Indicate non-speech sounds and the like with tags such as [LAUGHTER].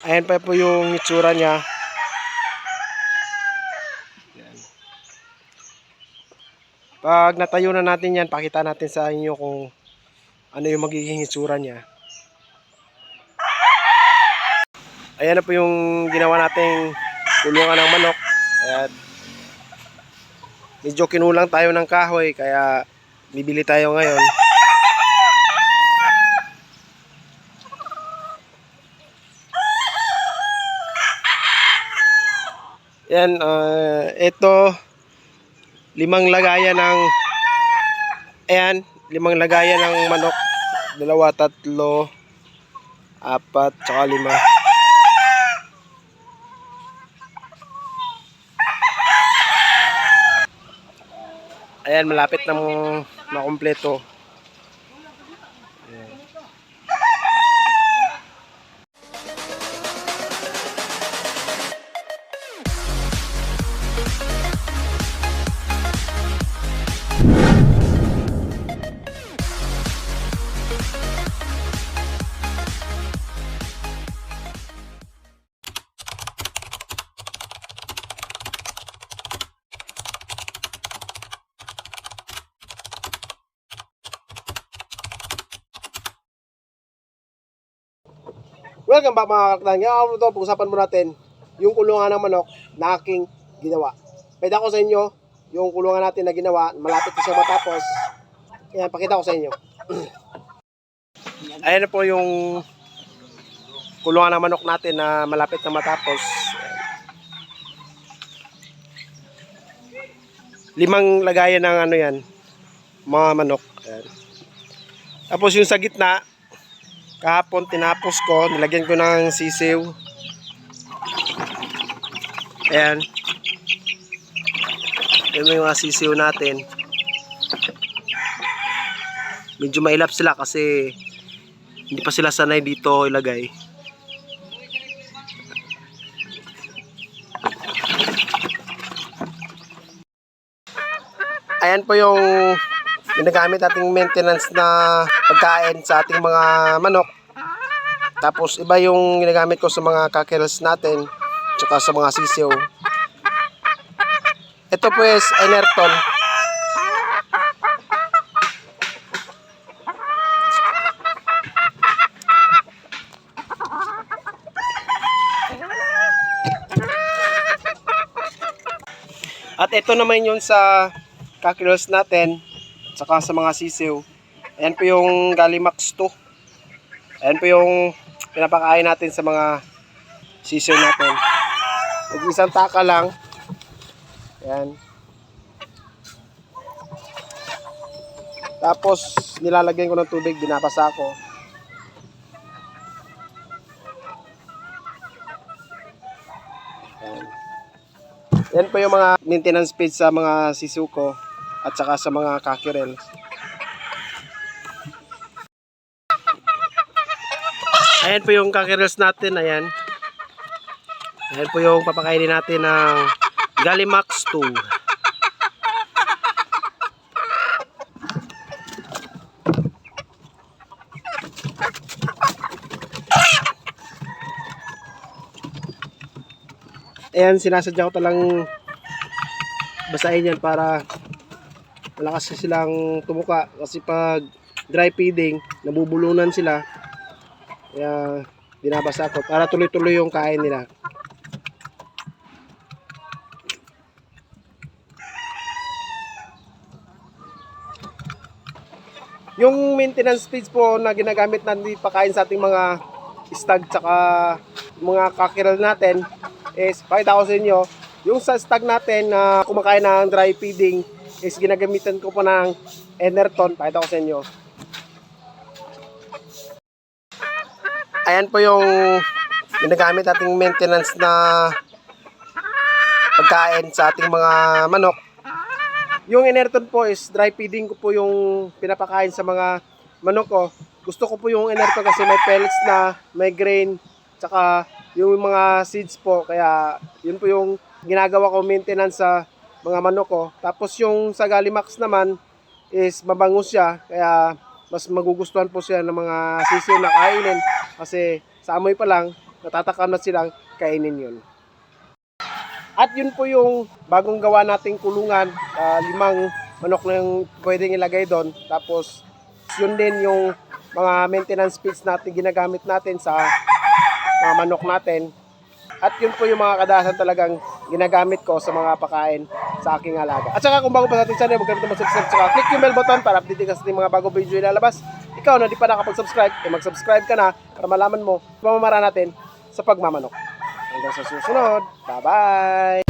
Ayan pa po yung itsura niya. Pag natayo na natin yan, pakita natin sa inyo kung ano yung magiging itsura niya. Ayan na po yung ginawa nating kulungan ng manok. Ayan. Medyo kinulang tayo ng kahoy kaya bibili tayo ngayon. Yan, ah, ito limang lagayan ng ayan, limang lagayan ng manok. Dalawa, tatlo, apat, tsaka lima. Ayan, malapit na makumpleto. Welcome back mga kaktan. Ngayon ito, pag-usapan mo natin yung kulungan ng manok na aking ginawa. Pwede ako sa inyo yung kulungan natin na ginawa. Malapit na siya matapos. Ayan, pakita ko sa inyo. [CLEARS THROAT] Ayan na po yung kulungan ng manok natin na malapit na matapos. Limang lagayan ng ano yan, mga manok. Ayan. Tapos yung sa gitna, kahapon tinapos ko, nilagyan ko ng sisiw. Ayan. Yan yung mga sisiw natin. Medyo mailap sila kasi hindi pa sila sanay dito ilagay. Ayan po yung ginagamit nating maintenance na pagkain sa ating mga manok. Tapos iba yung ginagamit ko sa mga kakels natin tsaka sa mga sisiw. Ito po is Enerton. At ito naman yun sa kakils natin tsaka sa mga sisiw. Ayan po yung Galimax 2. Ayan po yung pinapakain natin sa mga sisiw natin. Mag isang taka lang. Ayan. Tapos nilalagyan ko ng tubig, binabasa ko. Ayan. Yan po yung mga maintenance page sa mga sisiw ko at saka sa mga kakirel. Ayan po yung kakirels natin, ayan. Ayan po yung papakainin natin ng Galimax 2. Ayan, sinasadya ko talang basahin yan para malakas silang tumuka kasi pag dry feeding nabubulunan sila kaya binabasa ko para tuloy-tuloy yung kain nila. Yung maintenance feeds po na ginagamit natin pakain sa ating mga stag tsaka mga kakiral natin is pakita ko yung sa stag natin na kumakain ng dry feeding is ginagamitan ko po ng Enerton. Pakita ko ayan po yung ginagamit nating maintenance na pagkain sa ating mga manok yung Enerton po is dry feeding ko po yung pinapakain sa mga manok ko. Gusto ko po yung Enerton kasi may pellets na, may grain, tsaka yung mga seeds po. Kaya yun po yung ginagawa ko maintenance sa mga manok ko. Tapos yung sa Galimax naman is mabangus siya. Kaya mas magugustuhan po siya ng mga sisiw na kainin. Kasi sa amoy pa lang, natatakam na silang kainin yun. At yun po yung bagong gawa nating kulungan, ah, limang manok na yung pwedeng ilagay doon. Tapos yun din yung mga maintenance feeds natin ginagamit natin sa mga manok natin. At yun po yung mga kadalasan talagang ginagamit ko sa mga pakain sa aking alaga. At saka kung bago pa sa ating channel, huwag kalimutan mag-subscribe at click yung bell button para update ka sa ating mga bago video ilalabas. Ikaw na di pa nakapag-subscribe, eh mag-subscribe ka na para malaman mo pamamara natin sa pagmamanok. Hanggang sa susunod. Bye-bye!